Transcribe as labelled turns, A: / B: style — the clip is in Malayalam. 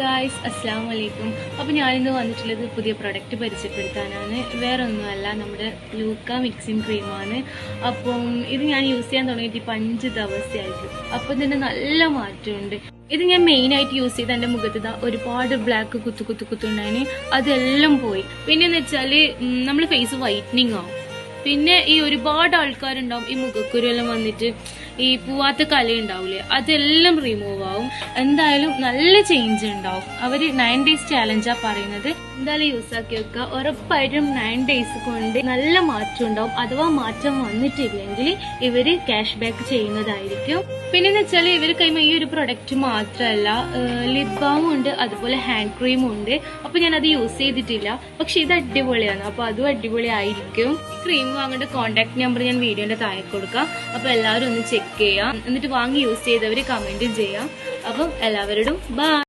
A: ഗായ്സ് അസ്സാം വലൈക്കും അപ്പോൾ ഞാനിന്ന് വന്നിട്ടുള്ളത് പുതിയ പ്രൊഡക്റ്റ് പരിചയപ്പെടുത്താനാണ്. വേറെ ഒന്നുമല്ല നമ്മുടെ ലൂക്ക മിക്സിംഗ് ക്രീമാണ് അപ്പം ഇത് ഞാൻ യൂസ് ചെയ്യാൻ തുടങ്ങിയിട്ട് ഇപ്പം അഞ്ച് ദിവസമായിട്ട്. അപ്പം തന്നെ നല്ല മാറ്റമുണ്ട്. ഇത് ഞാൻ മെയിനായിട്ട് യൂസ് ചെയ്ത് എന്റെ മുഖത്ത് ഇതാ ഒരുപാട് ബ്ലാക്ക് കുത്തു കുത്തു കുത്തുണ്ടായിന്. അതെല്ലാം പോയി. പിന്നെന്ന് വെച്ചാൽ നമ്മൾ ഫേസ് വൈറ്റനിങ് ആവും പിന്നെ ഈ ഒരുപാട് ആൾക്കാരുണ്ടാവും ഈ മുഖക്കുരു എല്ലാം വന്നിട്ട്. ഈ പൂവാത്ത കല ഉണ്ടാവില്ലേ അതെല്ലാം റിമൂവ് ആവും. എന്തായാലും നല്ല ചേഞ്ച് ഉണ്ടാവും. അവർ നയൻ ഡേയ്സ് ചാലഞ്ചാ പറയുന്നത്. എന്തായാലും യൂസ് ആക്കി വെക്കുക. ഉറപ്പായിട്ടും നയൻ ഡേയ്സ് കൊണ്ട് നല്ല മാറ്റം ഉണ്ടാവും. അഥവാ മാറ്റം വന്നിട്ടില്ലെങ്കിൽ ഇവർ ക്യാഷ് ബാക്ക് ചെയ്യുന്നതായിരിക്കും. പിന്നെ എന്ന് വെച്ചാൽ ഇവർ കൈമ ഈ ഒരു പ്രൊഡക്റ്റ് മാത്രമല്ല ലിപ് ബാമും ഉണ്ട് അതുപോലെ ഹാൻഡ് ക്രീമും ഉണ്ട്. അപ്പൊ ഞാൻ അത് യൂസ് ചെയ്തിട്ടില്ല. പക്ഷെ ഇത് അടിപൊളിയാണ്. അപ്പൊ അതും അടിപൊളിയായിരിക്കും. ക്രീം വാങ്ങേണ്ട കോൺടാക്ട് നമ്പർ ഞാൻ വീഡിയോന്റെ താഴെ കൊടുക്കാം. അപ്പൊ എല്ലാവരും ഒന്ന് ചെക്ക് ചെയ്യാം. എന്നിട്ട് വാങ്ങി യൂസ് ചെയ്തവർ കമന്റും ചെയ്യാം. അപ്പം എല്ലാവരോടും ബൈ